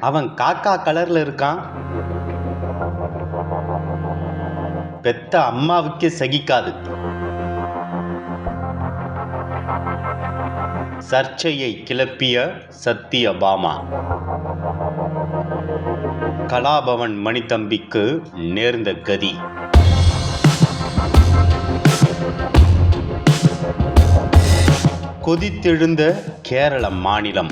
அவன் காக்கா கலரில் இருக்கான். பெத்த அம்மாவுக்கு சகிக்காது. சர்ச்சையை கிளப்பிய சத்தியபாமா கலாபவன் மணித்தம்பிக்கு நேர்ந்த கதி. கொதித்தெழுந்த கேரள மாநிலம்.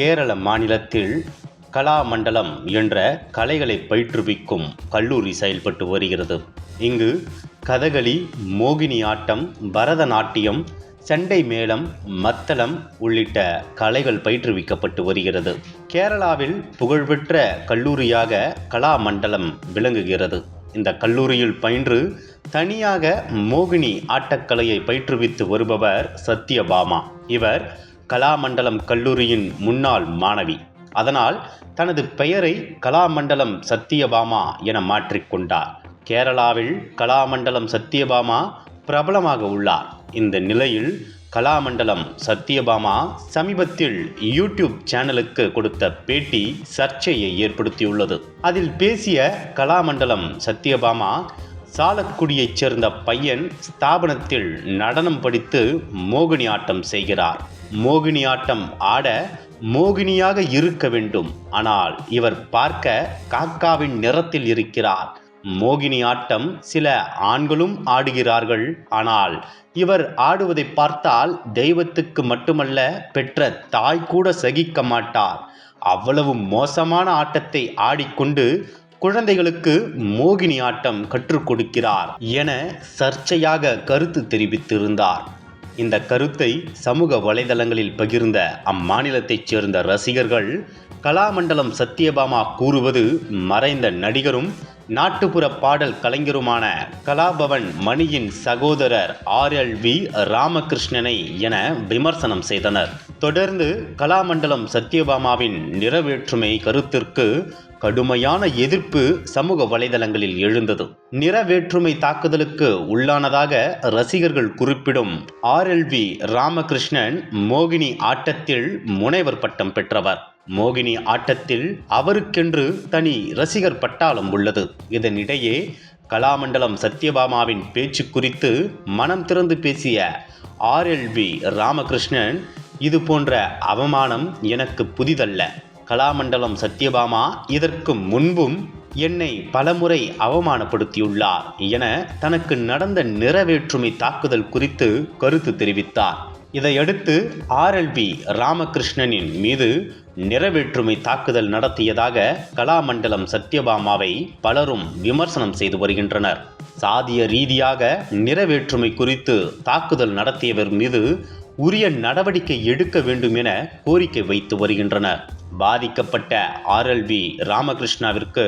கேரள மாநிலத்தில் கலாமண்டலம் என்ற கலைகளை பயிற்றுவிக்கும் கல்லூரி செயல்பட்டு வருகிறது. இங்கு கதகளி மோகினி ஆட்டம் பரதநாட்டியம் சண்டை மேளம் மத்தளம் உள்ளிட்ட கலைகள் பயிற்றுவிக்கப்பட்டு வருகிறது. கேரளாவில் புகழ்பெற்ற கல்லூரியாக கலாமண்டலம் விளங்குகிறது. இந்த கல்லூரியில் பயின்று தனியாக மோகினி ஆட்டக்கலையை பயிற்றுவித்து வருபவர் சத்யபாமா. இவர் கலாமண்டலம் கல்லூரியின் முன்னாள் மாணவி. அதனால் தனது பெயரை கலாமண்டலம் சத்தியபாமா என மாற்றிக்கொண்டார் கேரளாவில் கலாமண்டலம் சத்தியபாமா பிரபலமாக உள்ளார். இந்த நிலையில் கலாமண்டலம் சத்தியபாமா சமீபத்தில் யூடியூப் சேனலுக்கு கொடுத்த பேட்டி சர்ச்சையை ஏற்படுத்தியுள்ளது. அதில் பேசிய கலாமண்டலம் சத்தியபாமா சாலக்குடியைச் சேர்ந்த பையன் ஸ்தாபனத்தில் நடனம் படித்து மோகினி ஆட்டம் செய்கிறார். மோகினி ஆட்டம் ஆட மோகினியாக இருக்க வேண்டும். ஆனால் இவர் பார்க்க காக்காவின் நிறத்தில் இருக்கிறார். மோகினி ஆட்டம் சில ஆண்களும் ஆடுகிறார்கள். ஆனால் இவர் ஆடுவதை பார்த்தால் தெய்வத்துக்கு மட்டுமல்ல பெற்ற தாய் கூட சகிக்க மாட்டார். அவ்வளவு மோசமான ஆட்டத்தை ஆடிக்கொண்டு குழந்தைகளுக்கு மோகினி ஆட்டம் கற்றுக் கொடுக்கிறார் என சர்ச்சையாக கருத்து தெரிவித்திருந்தார். இந்த கருத்தை சமூக வலைதளங்களில் பகிர்ந்த அம்மாநிலத்தைச் சேர்ந்த ரசிகர்கள் கலாமண்டலம் சத்யபாமா கூறுவது மறைந்த நடிகரும் நாட்டுப்புற பாடல் கலைஞருமான கலாபவன் மணியின் சகோதரர் ஆர் எல் வி ராமகிருஷ்ணனை என விமர்சனம் செய்தனர். தொடர்ந்து கலாமண்டலம் சத்யபாமாவின் நிறைவேற்றுமை கருத்திற்கு கடுமையான எதிர்ப்பு சமூக வலைதளங்களில் எழுந்தது. நிறவேற்றுமை தாக்குதலுக்கு உள்ளானதாக ரசிகர்கள் குறிப்பிடும் ஆர்எல்வி ராமகிருஷ்ணன் மோகினி ஆட்டத்தில் முனைவர் பட்டம் பெற்றவர். மோகினி ஆட்டத்தில் அவருக்கென்று தனி ரசிகர் பட்டாளம் உள்ளது. இதனிடையே கலாமண்டலம் சத்யபாமாவின் பேச்சு குறித்து மனம் திறந்து பேசிய ஆர்எல்வி ராமகிருஷ்ணன் இது போன்ற அவமானம் எனக்கு புதிதல்ல. கலாமண்டலம் சத்யபாமா இதற்கு முன்பும் என்னை பலமுறை அவமானப்படுத்தியுள்ளார் என தனக்கு நடந்த நிறவேற்றுமை தாக்குதல் குறித்து கருத்து தெரிவித்தார். இதையடுத்து ஆர்எல்பி ராமகிருஷ்ணனின் மீது நிறவேற்றுமை தாக்குதல் நடத்தியதாக கலாமண்டலம் சத்யபாமாவை பலரும் விமர்சனம் செய்து வருகின்றனர். சாதிய ரீதியாக நிறவேற்றுமை குறித்து தாக்குதல் நடத்தியவர் மீது உரிய நடவடிக்கை எடுக்க வேண்டும் என கோரிக்கை வைத்து வருகின்றனர். பாதிக்கப்பட்ட ஆர்எல்வி ராமகிருஷ்ணாவிற்கு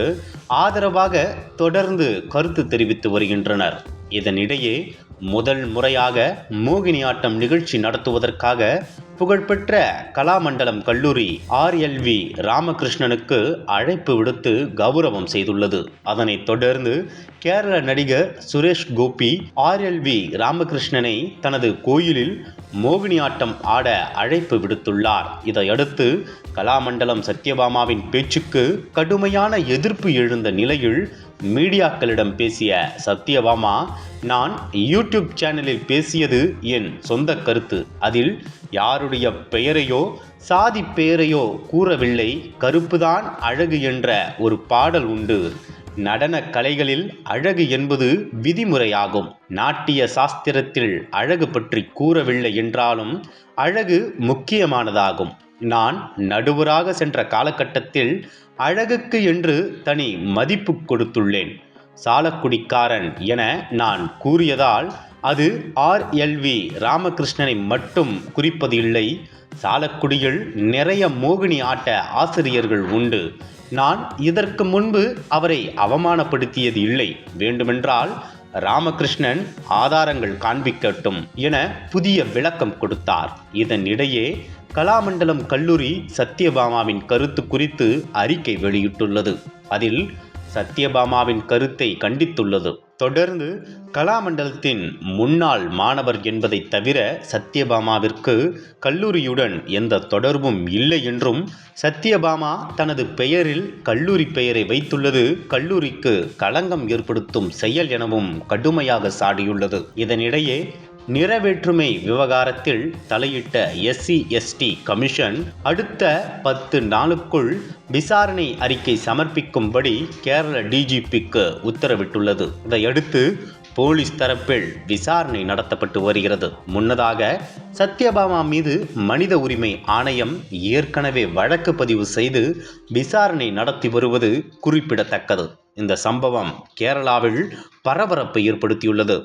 ஆதரவாக தொடர்ந்து கருத்து தெரிவித்து வருகின்றனர். இதனிடையே முதல் முறையாக மோகினி ஆட்டம் நிகழ்ச்சி நடத்துவதற்காக புகழ்பெற்ற கலாமண்டலம் கல்லூரி ஆர்எல்வி ராமகிருஷ்ணனுக்கு அழைப்பு விடுத்து கௌரவம் செய்துள்ளது. அதனைத் தொடர்ந்து கேரள நடிகர் சுரேஷ் கோபி ஆர்எல்வி ராமகிருஷ்ணனை தனது கோயிலில் மோகினி ஆட்டம் ஆட அழைப்பு விடுத்துள்ளார். இதையடுத்து கலாமண்டலம் சத்யபாமாவின் பேச்சுக்கு கடுமையான எதிர்ப்பு எழுந்த நிலையில் மீடியாக்களிடம் பேசிய சத்யபாமா நான் யூடியூப் சேனலில் பேசியது என் சொந்த கருத்து. அதில் யாருடைய பெயரையோ சாதி பெயரையோ கூறவில்லை. கருப்புதான் அழகு என்ற ஒரு பாடல் உண்டு. நடன கலைகளில் அழகு என்பது விதிமுறையாகும். நாட்டிய சாஸ்திரத்தில் அழகு பற்றி கூறவில்லை என்றாலும் அழகு முக்கியமானதாகும். நான் நடுவராக சென்ற காலகட்டத்தில் அழகுக்கு என்று தனி மதிப்பு கொடுத்துள்ளேன். சாலக்குடிக்காரன் என நான் கூறியதால் அது ஆர்எல்வி ராமகிருஷ்ணனை மட்டும் குறிப்பது இல்லை. சாலக்குடியில் நிறைய மோகினி ஆட்ட ஆசிரியர்கள் உண்டு. நான் இதற்கு முன்பு அவரை அவமானப்படுத்தியது இல்லை. வேண்டுமென்றால் ராமகிருஷ்ணன் ஆதாரங்கள் காண்பிக்கட்டும் என புதிய விளக்கம் கொடுத்தார். இதனிடையே கலாமண்டலம் கல்லூரி சத்யபாமாவின் கருத்து குறித்து அறிக்கை வெளியிட்டுள்ளது. அதில் சத்யபாமாவின் கருத்தை கண்டித்துள்ளது. தொடர்ந்து கலாமண்டலத்தின் முன்னாள் மாணவர் என்பதை தவிர சத்யபாமாவிற்கு கல்லூரியுடன் எந்த தொடர்பும் இல்லை என்றும் சத்யபாமா தனது பெயரில் கல்லூரி பெயரை வைத்துள்ளது. கல்லூரிக்கு களங்கம் ஏற்படுத்தும் செயல் எனவும் கடுமையாக சாடியுள்ளது. இதனிடையே நிறைவேற்றுமை விவகாரத்தில் தலையிட்ட எஸ்சி எஸ்டி கமிஷன் அடுத்த பத்து நாளுக்குள் விசாரணை அறிக்கை சமர்ப்பிக்கும்படி கேரள டிஜிபிக்கு உத்தரவிட்டுள்ளது. இதையடுத்து போலீஸ் தரப்பில் விசாரணை நடத்தப்பட்டு வருகிறது. முன்னதாக சத்யபாமா மீது மனித உரிமை ஆணையம் ஏற்கனவே வழக்கு பதிவு செய்து விசாரணை நடத்தி வருவது குறிப்பிடத்தக்கது. இந்த சம்பவம் கேரளாவில் பரபரப்பை ஏற்படுத்தியுள்ளது.